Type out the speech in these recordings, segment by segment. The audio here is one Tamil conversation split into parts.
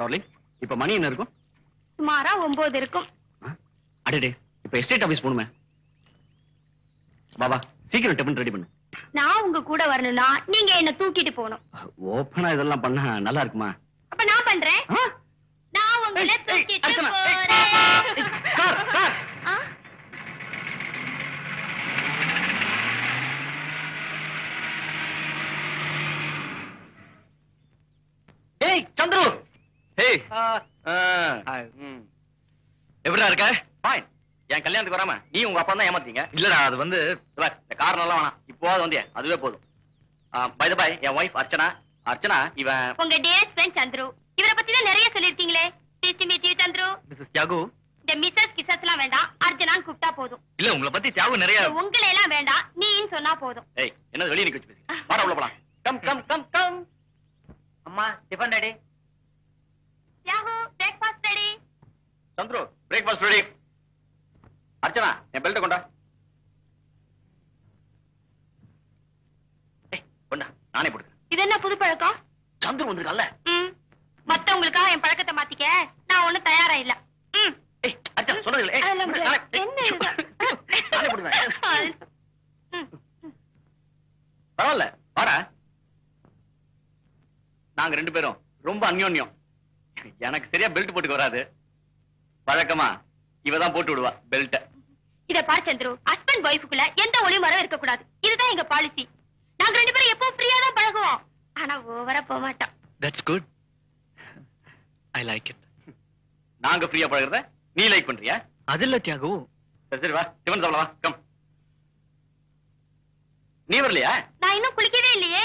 டார்லிங் இப்ப மணி என்ன இருக்கும்? சுமாரா ஒன்பது இருக்கும். அடடே இப்ப எஸ்டேட் ஆபீஸ் போகணுமே பாபா சீக்கிரம் டெபன் ரெடி பண்ணு. நான் உங்க கூட வரணும்னா நீங்க என்ன தூக்கிட்டு போகணும். ஓப்பனா இதெல்லாம் பண்ணா நல்லா இருக்குமா? அப்ப நான் பண்றேன்? நான் உங்களை தூக்கிட்டு போறேன்? ஏய் சந்துரு. ஏய் எப்படிடா இருக்க? ஃபைன் என் கல்யாணத்துக்கு வராம நீ உங்க அப்பா தான் ஏமாத்தீங்க இல்லடா அது வந்து இந்த காரணம் எல்லாம் வேணாம் இப்போவாது வந்தியா? அதுவே போதும். பை பை என் ஒய்ஃப் அர்ச்சனா. அர்ச்சனா இவன் உங்க டியர் ஃப்ரெண்ட் சந்துரு. இவரை பத்தி தான் நிறைய சொல்லிருக்கீங்களே tasty meet you Chandru. Mrs Thiyagu இந்த மிஸ்ஸஸ் கிசஸ் எல்லாம் வேண்டாம். அர்ஜுனான்னு கூப்பிட்டா போதும். இல்ல உங்களை பத்தி தியாகு நிறைய உங்களை எல்லாம் வேண்டாம். நீன்னு சொன்னா போதும். ஏய் என்ன வெளிய நிக்க வச்சு பேசி வாடா உள்ள போலாம். Come come come come. அம்மா tiffin ready yahoo breakfast ready Chandru breakfast ready Archana என் பெல்ட் கொண்டா. கொண்டா நானே போட்டுக்கிறேன். இது என்ன புது பழக்கம்? சந்துரு வந்திருக்கல்ல மத்தவங்களுக்காக என் பழக்கத்தை மாத்திக்க நான் ஒண்ணும் தயாரா இல்ல. அர்ச்சனா ம். பரவாயில்ல. வாடா. நாங்க ரெண்டு பேரும். ரொம்ப அந்யோன்யம். எனக்கு சரியா பெல்ட் போட்டுக்க வராது. வழக்கமா இவ தான் போட்டு விடுவா பெல்ட்ட இத பாரு சந்துரு ஹஸ்பண்ட் ஒய்ஃபுக்குள்ள எந்த ஒளியும் மரம் இருக்க கூடாது இதுதான் எங்க பாலிசி நாங்க ரெண்டு பேரும் எப்பவும் ஃப்ரீயா தான் பழகுவோம். ஆனா ஓவரா போக மாட்டோம். That's good I like it நாங்க ஃப்ரீயா பழகுறத நீ லைக் பண்றியா? அது இல்ல தியாகு. சரி சரி வா. டிஃபன் சாப்பிடலாம் வா. கம் நீ வரலையா? நான் இன்னும் குளிக்கவே இல்லையே.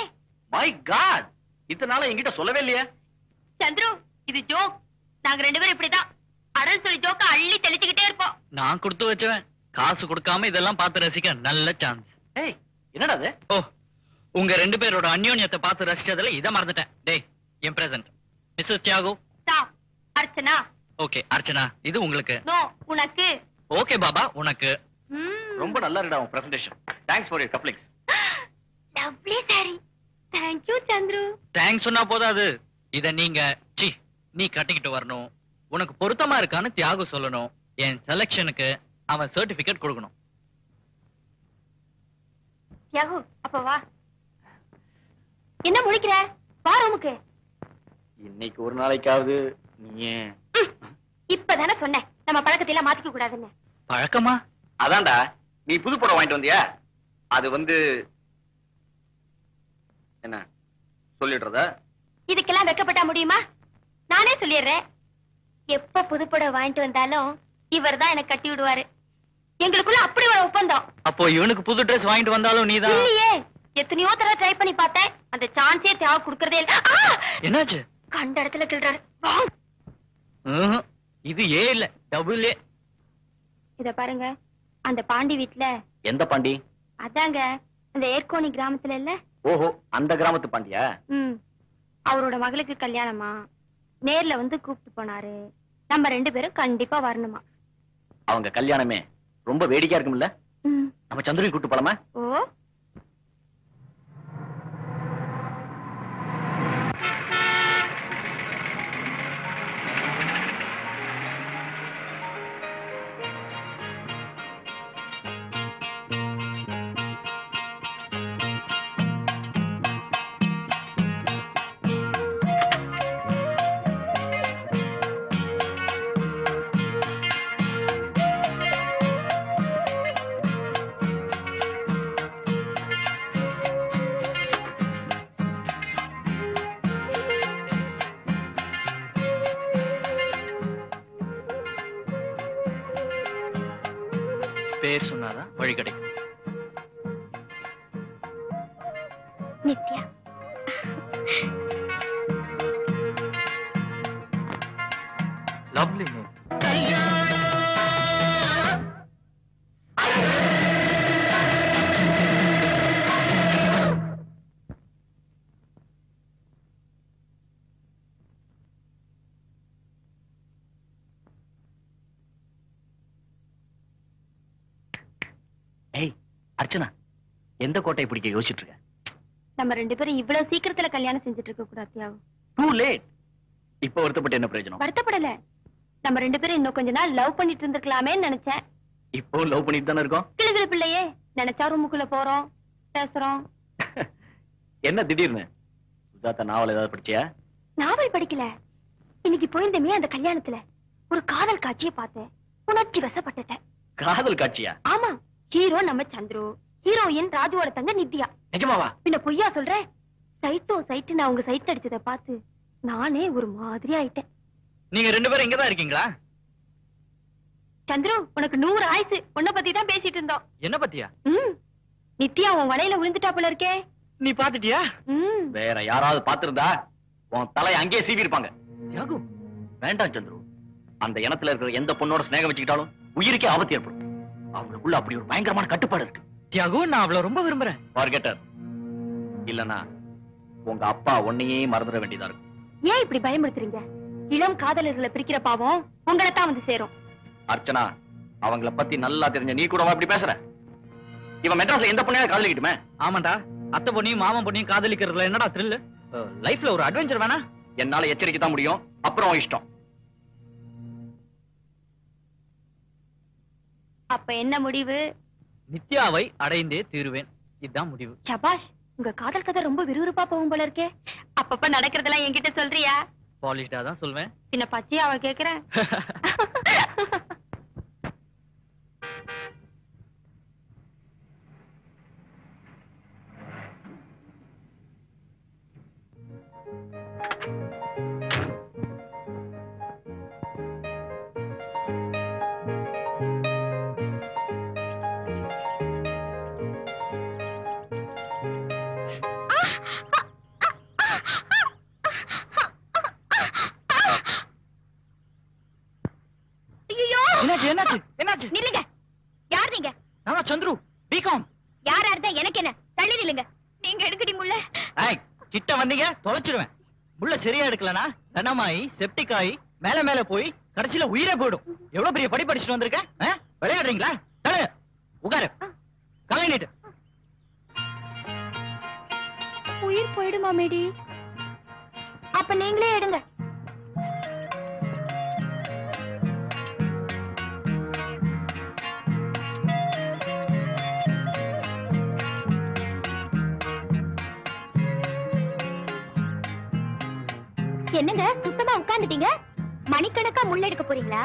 மை காட் இத்தனை நாளா என்கிட்ட சொல்லவே இல்லையா? சந்துரு இது ஜோக் நாங்க ரெண்டு பேரும் இப்படிதான். அடல் சொல்லி ஜோக்க அள்ளி தெளிச்சுக்கிட்டே இருப்போம். நான் கொடுத்து வச்சவன். காசு கொடுக்காம இதெல்லாம் பார்த்து ரசிக்க நல்ல சான்ஸ் ஏய் என்னடா அது? ஓ உங்க ரெண்டு பேரோட அந்யோன்யத்தை பார்த்து ரசிச்சதுல இத மறந்துட்டேன். டேய் என் present Mrs Thiyagu. Archana. Okay Archana இது உங்களுக்கு. நோ உனக்கு. ஓகே பாபா உனக்கு. ம். ரொம்ப நல்லா இருக்கடா உன் presentation thanks for your couplings lovely sorry thank you Chandru thanks சொன்னா போதாது. இத நீங்க நீ கட்டிக்கிட்டு வரணும். உனக்கு பொருத்தமா இருக்கான்னு தியாகு சொல்லணும். என் செலக்ஷனுக்கு அவன் சர்டிபிகேட் கொடுக்கணும். யாகு அப்ப வா. என்ன முழிக்கிற? வா ரூமுக்கு. இன்னைக்கு ஒரு நாளைக்காவது நீ இப்பதானே சொன்னேன். நம்ம பழக்கத்தை எல்லாம் மாத்திக்க கூடாதுன்னு. பழக்கமா? அதான்டா. நீ புது படம் வாங்கிட்டு வந்தியா? அது வந்து என்ன? சொல்லிடுறதா? இதுக்கெல்லாம் வெக்கப்பட்டா முடியுமா? நானே சொல்லிடுறேன். எப்ப புதுப்படம் வாங்கிட்டு வந்தாலும் இவர்தான் எனக்கு கட்டி விடுவாரு. எங்களுக்குள்ள அப்படி ஒரு ஒப்பந்தம். அப்போ இவனுக்கு புது Dress வாங்கிட்டு வந்தாலும் நீதான்? இல்லையே. எத்தனையோ தடவை ட்ரை பண்ணி பார்த்தேன். அந்த சான்ஸே தேவை கொடுக்கறதே இல்ல. ஆ! என்னாச்சு? கண்ட இடத்துல கிள்றாரு. ம்ஹும். இது ஏ இல்ல டபுள் ஏ. இத பாருங்க. அந்த பாண்டி வீட்ல. எந்த பாண்டி? அதாங்க அந்த ஏர்கோணி கிராமத்துல இல்ல? ஓஹோ அந்த கிராமத்து பாண்டியா? ம். அவரோட மகளுக்கு கல்யாணமா? நேர்ல வந்து கூப்பிட்டு போனாரு. நம்ம ரெண்டு பேரும் கண்டிப்பா வரணுமா? அவங்க கல்யாணமே ரொம்ப வேடிக்கையா இருக்கும்ல? நம்ம சந்திரன் கூட்டு போலாமா? ஓ. பேர் சொன்னாதான் வழி கிடைக்கும். நித்யா. லவ்லி மூவ் அர்ச்சனா எந்த கோட்டை பிடிக்க யோசிச்சுட்டு இருக்க? நம்ம ரெண்டு பேரும் இவ்வளவு சீக்கிரத்துல கல்யாணம் செஞ்சுட்டு இருக்க கூடாது டூ லேட் இப்ப வருத்தப்பட்டு என்ன பிரயோஜனம்? வருத்தப்படல. நம்ம ரெண்டு பேரும் இன்னும் கொஞ்ச நாள் லவ் பண்ணிட்டு இருந்திருக்கலாமேன்னு நினைச்சேன். இப்போ லவ் பண்ணிட்டு தானே இருக்கோம்? கிளுகிழு பிள்ளையே நினைச்சா ரூமுக்குள்ள போறோம் பேசுறோம். என்ன திடீர்னு? சுஜாதா நாவல் ஏதாவது படிச்சியா? நாவல் படிக்கல. இன்னைக்கு போயிருந்தமே அந்த கல்யாணத்துல. ஒரு காதல் காட்சியை பார்த்தேன். உணர்ச்சி வசப்பட்டுட்டேன். காதல் காட்சியா? ஆமா. ஹீரோ நம்ம சந்துரு. ஹீரோயின் ராஜுவோட தங்க நித்யா. நிஜமாவா? பின்ன பொய்யா சொல்றேன் சைட்டோ சைட்டு நான் உங்க சைட் அடிச்சத பார்த்து நானே ஒரு மாதிரி ஆயிட்டேன். நீங்க ரெண்டு பேரும் இங்கதான் இருக்கீங்களா? சந்துரு உனக்கு நூறு ஆயுசு. உன்னை பத்தி தான் பேசிட்டு இருந்தோம். என்ன பத்தியா? ம். நித்யா உன் வலையில விழுந்துட்டா போல இருக்கே. நீ பாத்துட்டியா ம். வேற யாராவது பாத்திருந்தா உன் தலையை அங்கேயே சீவி இருப்பாங்க தியாகு வேண்டாம் சந்துரு. அந்த இனத்துல இருக்கிற எந்த பொண்ணோட சிநேகம் வச்சுக்கிட்டாலும் உயிருக்கே ஆபத்து ஏற்படும். அவங்களுக்குள்ள அப்படி ஒரு பயங்கரமான கட்டுப்பாடு இருக்கு. தியாகு நான் அவளை ரொம்ப விரும்புறேன். ஃபார்கெட்டர் இல்லனா உங்க அப்பா உன்னையே மறந்துட வேண்டியதா இருக்கும். ஏன் இப்படி பயமுறுத்துறீங்க? இளம் காதலர்களை பிரிக்கிற பாவம் உங்களை தான் வந்து சேரும். அர்ச்சனா அவங்கள பத்தி நல்லா தெரிஞ்ச நீ கூட இப்படி பேசுற? இவன் மெட்ராஸ்ல எந்த பொண்ணையாவது காதலிக்கட்டுமே? ஆமாண்டா அத்தை பொண்ணையும் மாமன் பொண்ணையும் காதலிக்கிறதுல என்னடா த்ரில் லைஃப்ல ஒரு அட்வென்ச்சர் வேணா? என்னால எச்சரிக்கை தான் முடியும். அப்புறம் இஷ்டம். அப்ப என்ன முடிவு? நித்யாவை அடைந்தே தீருவேன். இதுதான் முடிவு. சபாஷ் உங்க காதல் கதை ரொம்ப விறுவிறுப்பா போகும் போல இருக்கே. அப்பப்ப நடக்கிறதெல்லாம் என்கிட்ட சொல்றியா? பாலிஷ்டா தான் சொல்வேன். பின்ன பச்சையா அவ கேக்குறேன். என்னாச்சு? என்னாச்சு? என்னாச்சு நில்லுங்க. யார் நீங்க? நான் சந்துரு. பிகாம் யாரா இருந்தா எனக்கு என்ன? தள்ளி நில்லுங்க. நீங்க எடுக்கடி முள்ள. ஏய் கிட்ட வந்தீங்க தொலைச்சிருவேன். முள்ள சரியா எடுக்கலனா தனமாயி செப்டிக் ஆயி மேல மேல போய் கடைசியில உயிரே போயிடும். எவ்வளவு பெரிய படி படிச்சுட்டு வந்திருக்க? விளையாடுறீங்களா? தலை உட்காரு. காலை நீட்டு. உயிர் போயிடுமா மேடி? அப்ப நீங்களே எடுங்க. என்னங்க சுத்தமா உட்கார்ந்துட்டீங்க? மணிக்கணக்கா முள்ள எடுக்க போறீங்களா?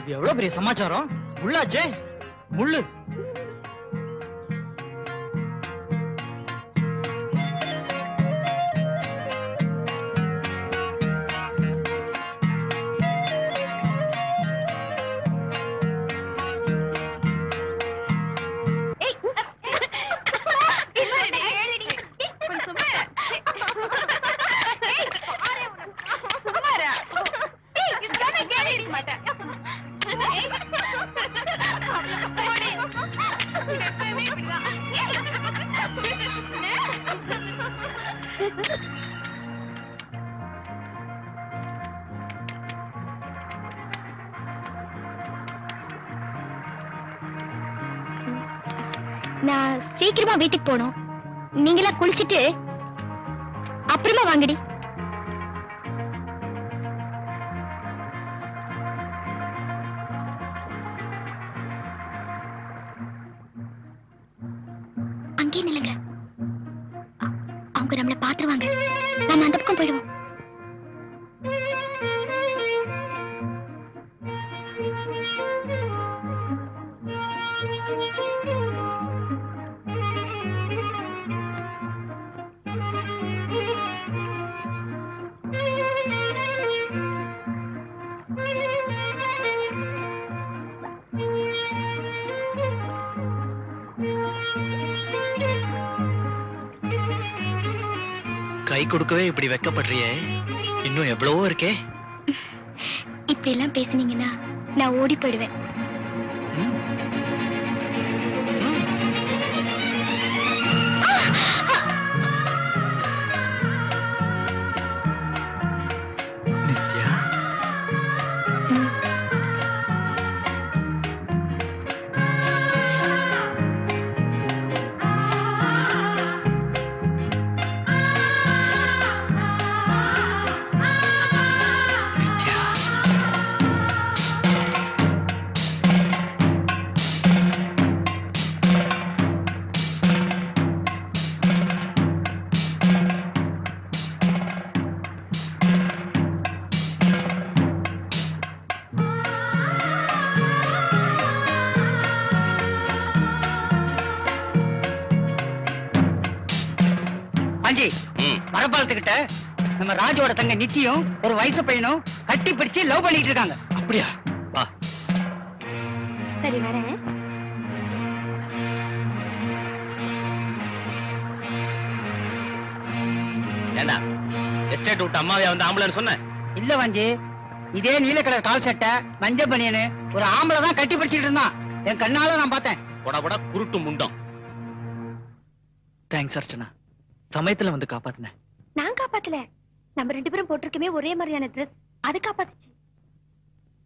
இது எவ்வளவு பெரிய சமாச்சாரம்? முள்ளாச்சே முள்ளு. மாட்டேன். நான் சீக்கிரமா வீட்டுக்கு போனோம் நீங்களா குளிச்சிட்டு அப்புறமா வாங்கடி. கை கொடுக்கவே இப்படி வெக்கப்படுறியே? இன்னும் எவ்வளவோ இருக்கே. இப்படி எல்லாம் பேசுனீங்கன்னா நான் ஓடி போயிடுவேன். பாலத்துக்கிட்ட நம்ம ராஜோட தங்க நித்தியும் ஒரு வயசு பையனும் கட்டி பிடிச்சு லவ் பண்ணிட்டு இருக்காங்க. அப்படியா? வா. சரி வரேன். ஏண்டா? எஸ்டேட் விட்டு அம்மாவையா வந்து ஆம்புலன்ஸ் சொன்ன? இல்ல வாஞ்சி இதே நீல கலர் கால் சட்டை மஞ்சள் பனியனு ஒரு ஆம்பளை தான் கட்டி பிடிச்சிட்டு இருந்தான். என் கண்ணால நான் பார்த்தேன். போடா போடா குருட்டு முண்டம். தேங்க்ஸ் அர்ச்சனா. சமயத்துல வந்து காப்பாத்தின நான் காப்பாத்தல. நம்ம ரெண்டு பேரும் போட்டிருக்கமே ஒரே மாதிரியான ட்ரெஸ் அது காப்பாத்துச்சு.